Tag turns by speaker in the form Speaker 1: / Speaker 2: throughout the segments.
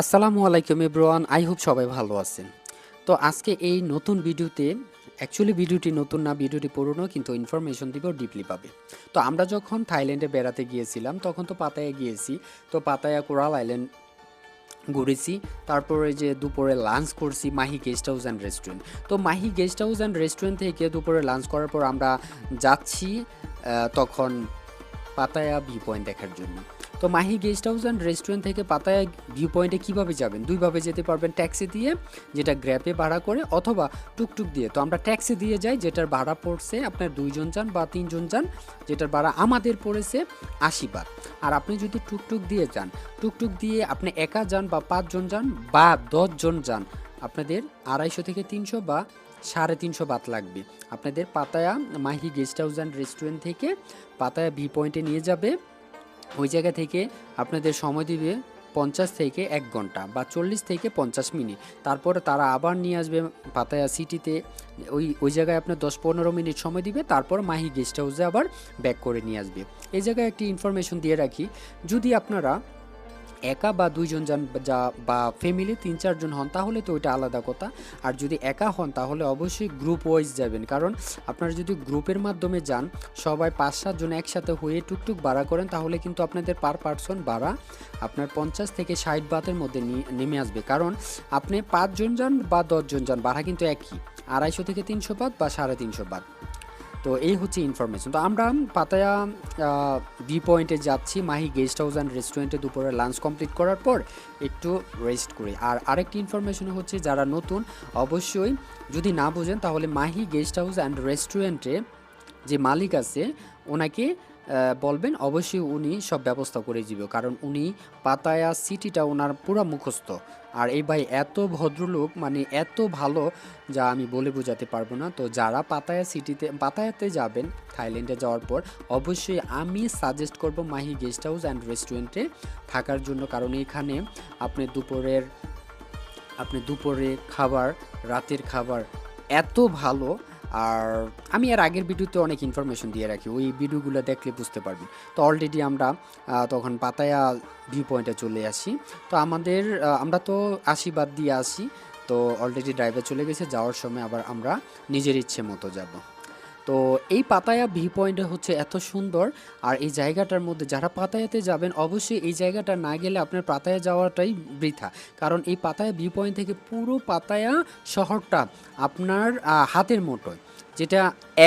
Speaker 1: আসসালামু আলাইকুম everyone I hope সবাই ভালো আছেন। তো আজকে এই নতুন ভিডিওতে অ্যাকচুয়ালি ভিডিওটি নতুন না, ভিডিওটি পুরনো, কিন্তু ইনফরমেশন দিব ডিপলি পাবে। তো আমরা যখন থাইল্যান্ডে বেড়াতে গিয়েছিলাম, তখন তো পাতায়া গিয়েছি, তো পাতায়া কোরাল আইল্যান্ড ঘুরেছি, তারপরে যে দুপুরে লাঞ্চ করছি, Mahi guest house and restaurant তো Mahi guest house and restaurant থেকে দুপুরে লাঞ্চ করার পর আমরা যাচ্ছি তখন পাতায়া ভিউ পয়েন্ট দেখার জন্য। তো Mahi guest house and restaurant থেকে পাতায়া ভিউ পয়েন্টে কীভাবে যাবেন? দুইভাবে যেতে পারবেন ট্যাক্সি দিয়ে, যেটা গ্র্যাপে ভাড়া করে, অথবা টুকটুক দিয়ে। তো আমরা ট্যাক্সি দিয়ে যাই, যেটার ভাড়া পড়ছে আপনার দুইজন যান বা তিনজন যান যেটার ভাড়া আমাদের পড়েছে আশি বাদ। আর আপনি যদি টুকটুক দিয়ে যান, টুকটুক দিয়ে আপনি একা যান বা পাঁচজন যান বা দশজন যান, আপনাদের আড়াইশো থেকে তিনশো বা সাড়ে তিনশো বাত লাগবে। আপনাদের Pattaya Mahi guest house and restaurant থেকে পাতায়া ভি পয়েন্টে নিয়ে যাবে। ওই জায়গা থেকে আপনাদের সময় দিবে পঞ্চাশ থেকে এক ঘণ্টা বা চল্লিশ থেকে পঞ্চাশ মিনিট। তারপরে তারা আবার নিয়ে আসবে পাতায়া সিটিতে। ওই ওই জায়গায় আপনার দশ পনেরো মিনিট সময় দিবে, তারপর মাহি গেস্ট হাউসে আবার ব্যাক করে নিয়ে আসবে। এই জায়গায় একটি ইনফরমেশন দিয়ে রাখি, যদি আপনারা একা বা দুইজন যান যা বা ফ্যামিলি তিন, চারজন হন, তাহলে তো ওইটা আলাদা কথা। আর যদি একা হন, তাহলে অবশ্যই গ্রুপ ওয়াইজ যাবেন। কারণ আপনারা যদি গ্রুপের মাধ্যমে যান, সবাই পাঁচ, সাতজন একসাথে হয়ে টুকটুক ভাড়া করেন, তাহলে কিন্তু আপনাদের পার পার্সন ভাড়া আপনার পঞ্চাশ থেকে ষাট বাতের মধ্যে নেমে আসবে। কারণ আপনি পাঁচজন যান বা দশজন যান, ভাড়া কিন্তু একই। আড়াইশো থেকে তিনশো বাদ বা সাড়ে তিনশো বাদ তো এই হচ্ছে ইনফরমেশন তো আমরা পাতায়া বি পয়েন্টে যাচ্ছি, মাহি গেস্ট হাউস অ্যান্ড রেস্টুরেন্টে দুপুরে লাঞ্চ কমপ্লিট করার পর একটু রেস্ট করি। আর আরেকটি ইনফরমেশন হচ্ছে, যারা নতুন, অবশ্যই যদি না বোঝেন, তাহলে মাহি গেস্ট হাউস অ্যান্ড রেস্টুরেন্টে যে মালিক আছে, ওনাকে বলবেন অবশ্যই উনি সব ব্যবস্থা করে দিবে। কারণ উনি পাতায়া সিটিটা ওনার পুরো মুখস্থ। আর এই ভাই এত ভদ্রলোক মানে এত ভালো, যা আমি বলে বোঝাতে পারব না। তো যারা পাতায়া সিটিতে, পাতায়াতে যাবেন, থাইল্যান্ডে যাওয়ার পর, অবশ্যই আমি সাজেস্ট করব মাহি গেস্ট হাউস অ্যান্ড রেস্টুরেন্টে থাকার জন্য। কারণ এখানে আপনি দুপুরের, আপনি দুপুরে খাবার, রাতের খাবার এত ভালো আর আমি আর আগের ভিডিওতে অনেক ইনফরমেশন দিয়ে রাখি, ওই ভিডিওগুলো দেখলে বুঝতে পারবেন। তো অলরেডি আমরা তখন পাতায়া ভিউ পয়েন্টে চলে আসি। তো আমাদের আমরা তো আশীর্বাদ দিয়ে আসি, তো অলরেডি ড্রাইভার চলে গেছে, যাওয়ার সময় আবার আমরা নিজের ইচ্ছে মতো যাব। তো এই পাতায়া ভিউ পয়েন্টে হচ্ছে এত সুন্দর আর এই জায়গাটার মধ্যে যারা পাতায়াতে যাবেন, অবশ্যই এই জায়গাটা না গেলে আপনার পাতায়া যাওয়াটাই বৃথা। কারণ এই পাতায়া ভিউ পয়েন্ট থেকে পুরো পাতায়া শহরটা আপনার হাতের মুঠোয় যেটা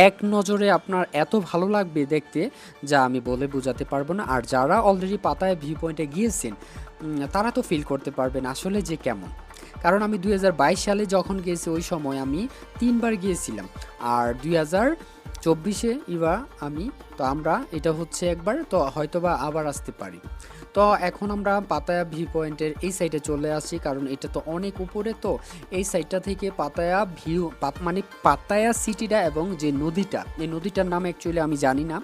Speaker 1: এক নজরে আপনার এত ভালো লাগবে দেখতে যা আমি বলে বোঝাতে পারব না। আর যারা অলরেডি পাতায়া ভিউ পয়েন্টে গিয়েছেন তারা তো ফিল করতে পারবেন আসলে যে কেমন। কারণ আমি দুই হাজার বাইশ সালে যখন গিয়েছি, ওই সময় আমি তিনবার গিয়েছিলাম। আর দুই চব্বিশে এবার আমি, তো আমরা, এটা হচ্ছে একবার, তো হয়তোবা আবার আসতে পারি। তো এখন আমরা পাতায়া ভি পয়েন্টের এই সাইডে চলে আসি, কারণ এটা তো অনেক উপরে, তো এই সাইডটা থেকে পাতায়া ভিউ মানে পাতায়া সিটিটা এবং যে নদীটা, এই নদীটার নাম অ্যাকচুয়ালি আমি জানি না,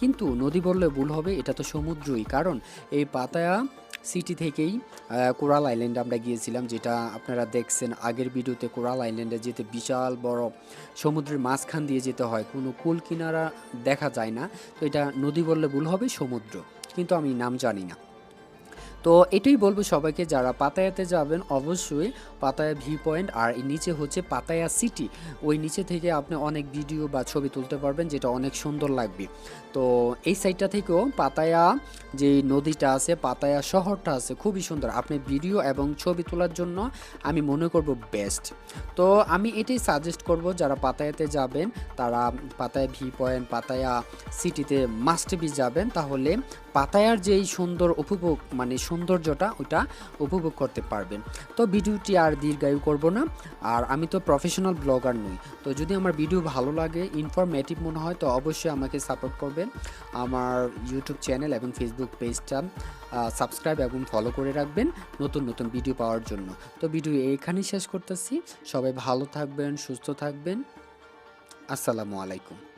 Speaker 1: কিন্তু নদী বললে ভুল হবে, এটা তো সমুদ্রই। কারণ এই পাতায়া সিটি থেকেই কোরাল আইল্যান্ড আমরা গিয়েছিলাম, যেটা আপনারা দেখছেন আগের ভিডিওতে কোরাল আইল্যান্ডে যেতে বিশাল বড় সমুদ্রের মাঝখান দিয়ে যেতে হয়। কোনো কুল কিনারা দেখা যায় না। তো এটা নদী বললে ভুল হবে, সমুদ্র। কিন্তু আমি নাম জানি না। তো এটাই বলব সবাইকে, যারা পাতায়াতে যাবেন অবশ্যই পাতায়া ভিউ পয়েন্ট আর নিচে হচ্ছে পাতায়া সিটি। ওই নিচে থেকে আপনি অনেক ভিডিও বা ছবি তুলতে পারবেন যেটা অনেক সুন্দর লাগবে। তো এই সাইডটা থেকেও পাতায়া যে নদীটা আছে, পাতায়া শহরটা আছে খুবই সুন্দর। আপনি ভিডিও এবং ছবি তোলার জন্য আমি মনে করব বেস্ট তো আমি এটাই সাজেস্ট করব, যারা পাতায়াতে যাবেন, তারা পাতায়া ভি পয়েন্ট, পাতায়া সিটিতে মাস্ট বি যাবেন। তাহলে পাতায়ার যেই সুন্দর উপভোগ মানে সৌন্দর্যটা ওটা উপভোগ করতে পারবেন। তো ভিডিওটি আর দীর্ঘায়ু করব না। আর আমি তো প্রফেশনাল ব্লগার নই। তো যদি আমার ভিডিও ভালো লাগে ইনফরমেটিভ মনে হয়, তো অবশ্যই আমাকে সাপোর্ট করবেন। আমার ইউটিউব চ্যানেল এবং ফেসবুক পেজটা সাবস্ক্রাইব এবং ফলো করে রাখবেন নতুন নতুন ভিডিও পাওয়ার জন্য। তো ভিডিও এইখানেই শেষ করতেছি। সবাই ভালো থাকবেন, সুস্থ থাকবেন। আসসালামু আলাইকুম।